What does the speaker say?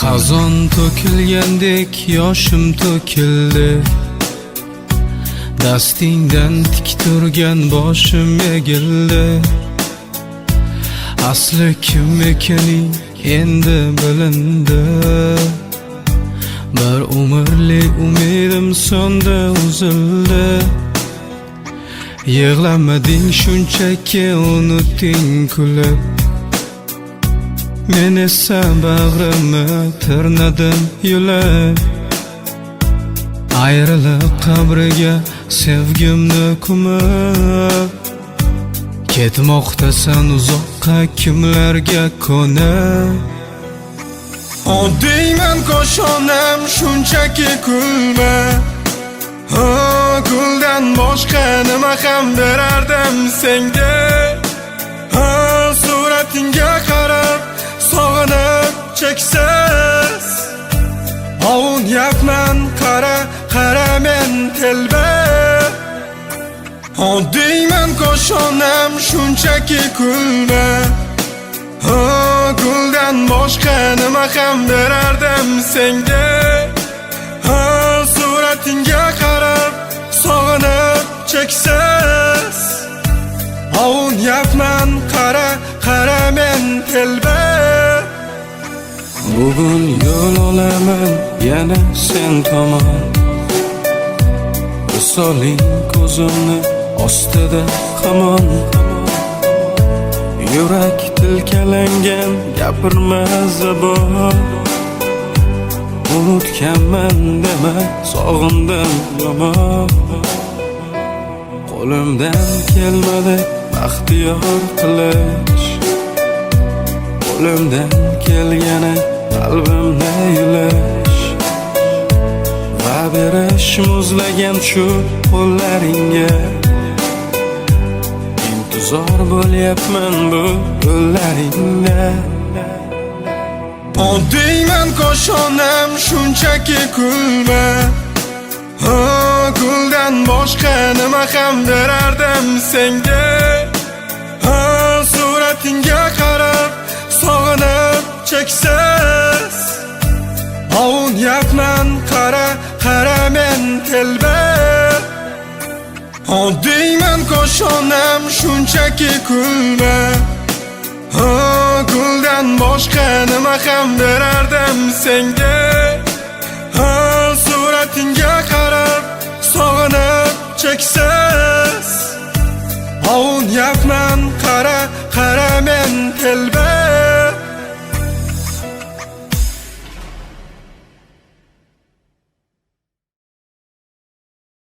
Xazon to'kilgandek yoshim to'kildi Dastingdan tik turgan boshim egildi. Asli kim ekaning endi bilindi Bir umrlik umidim so'nda uzildi Yig'lamading shunchaki unutding kulib Men esa bag'rimni tirnadim yulib Ayriliq qabriga sevgimni ko'mib Ketmoqdasan uzoqqa kimlarga ko'nib Oddiyman koshonam shunchaki kulma Ha, guldan boshqa nima ham berardim senga cheksiz Ovunyapman qara qara men telba Oddiyman koshonam shunchaki kulma Ha, guldan boshqa nima ham berardim senga Ha, suratingga qarab sog'inib cheksiz Ovunyapman qara qara men telba Bugun yo'l olaman yana sen tomon Soling ko'zimni ostida qamon Yurak tilkalangan gapirma zabon Unutganman dema sog'indim yomon Qo'limdan kelmadi baxtiyor qilish Qo'limdan kelgani qalbimni yulish Va berish muzlagan shu qo'llaringga Intizor bo'lyapman bu yo'llaringda Oddiyman koshonam shunchaki kulma Ha, guldan boshqa nima ham berardim senga Ha, suratingga qarab sog'inib cheksiz Ovunyapman qara qara men telba Oddiyman koshonam shunchaki kulma Ha, guldan boshqa nima ham berardim senga Ha, suratingga qarab sog'inib cheksiz Ovunyapman qara qara men telba